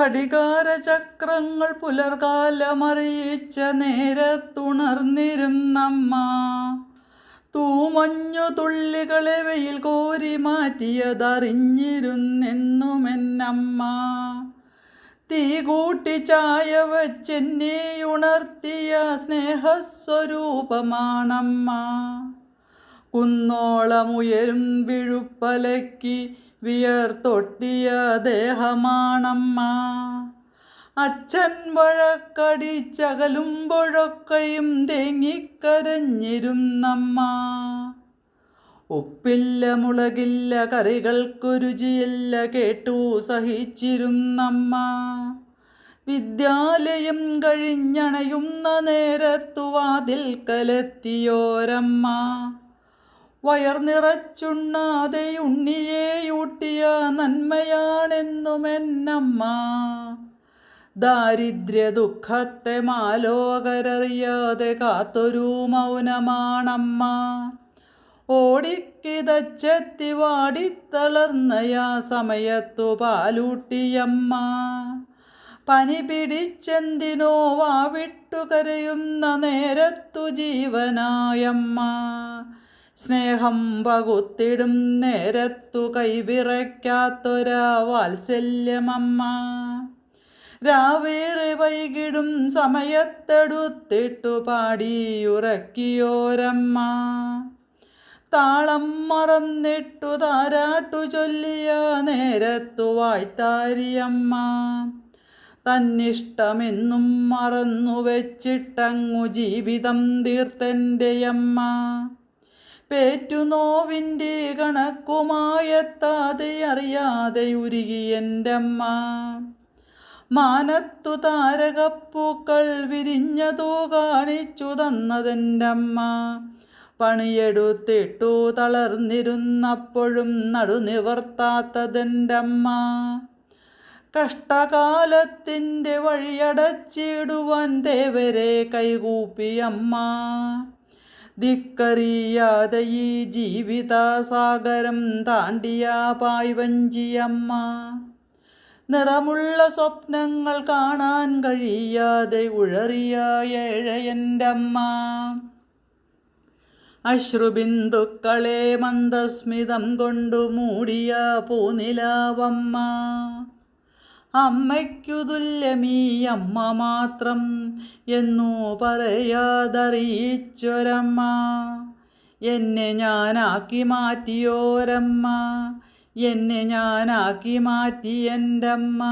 ഘടികാരചക്രങ്ങൾ പുലർകാലമറിയിച്ച നേരത്തുണർന്നിരുന്നമ്മ തൂമഞ്ഞു തുള്ളികളെ വെയിൽ കോരി മാറ്റിയതറിഞ്ഞിരുന്നെന്നുമെന്നമ്മ. തീ കൂട്ടി ചായ വച്ചെന്നെ ഉണർത്തിയ സ്നേഹസ്വരൂപമാണമ്മ. കുന്നോളമുയരും വിഴുപ്പലക്കി വിയർത്തൊട്ടിയ ദേഹമാണമ്മ. അച്ഛൻ വഴക്കടിച്ചകലുമ്പോഴൊക്കെയും തേങ്ങിക്കരഞ്ഞിരുന്നമ്മ. ഉപ്പില്ല മുളകില്ല കറികൾക്കു രുചിയില്ല കേട്ടു സഹിച്ചിരുന്നമ്മ. വിദ്യാലയം കഴിഞ്ഞണയുന്ന നേരത്തു വാതിൽ വാതിൽക്കലെത്തിയോരമ്മ. വയർ നിറച്ചുണ്ണാതെ ഉണ്ണിയെയൂട്ടിയ നന്മയാണെന്നുമെന്നമ്മ. ദാരിദ്ര്യ ദുഃഖത്തെ മാലോകരറിയാതെ കാത്തൊരു മൗനമാണമ്മ. ഓടിക്കിതച്ചെത്തി വാടിത്തളർന്നയാ സമയത്തു പാലൂട്ടിയമ്മ. പനി പിടിച്ചെന്തിനോ വാവിട്ടു കരയുന്ന നേരത്തു ജീവനായമ്മ. സ്നേഹം പകുത്തിടും നേരത്തു കൈവിറയ്ക്കാത്തൊരാ വാത്സല്യമമ്മ. രാവേറെ വൈകിടും സമയത്തെടുത്തിട്ടു പാടിയുറക്കിയോരമ്മ. താളം മറന്നിട്ടു താരാട്ടു ചൊല്ലിയ നേരത്തു വായ്ത്താരിയമ്മ. തന്നിഷ്ടമെന്നും മറന്നു വെച്ചിട്ടങ്ങു ജീവിതം തീർത്തെന്റെയമ്മ. പേറ്റുനോവിന്റെ കണക്കുമായെത്താതെ അറിയാതെ ഉരുകി എന്റെ അമ്മ മാനത്തു താരകപ്പൂക്കൾ വിരിഞ്ഞതു കാണിച്ചു തന്നതെന്റെ അമ്മ പണിയെടുത്തിട്ടു തളർന്നിരുന്നപ്പോഴും നടുനിവർത്താത്തതെന്റമ്മ. കഷ്ടകാലത്തിന്റെ വഴിയടച്ചിടുവാൻ ദേവരെ കൈകൂപ്പിയമ്മ ധിക്കറിയാതെ ഈ ജീവിതസാഗരം താണ്ടിയ പായ്വഞ്ചിയമ്മ. നിറമുള്ള സ്വപ്നങ്ങൾ കാണാൻ കഴിയാതെ ഉഴറിയ ഏഴയന്റമ്മ. അശ്രുബിന്ദുക്കളെ മന്ദസ്മിതം കൊണ്ടു മൂടിയ പൂനിലാവമ്മ. അമ്മയ്ക്കു തുല്യമീ അമ്മ മാത്രം എന്നു പറയാതറിയിച്ചൊരമ്മ. എന്നെ ഞാനാക്കി മാറ്റിയോരമ്മ. എന്നെ ഞാനാക്കി മാറ്റി എന്റെ അമ്മ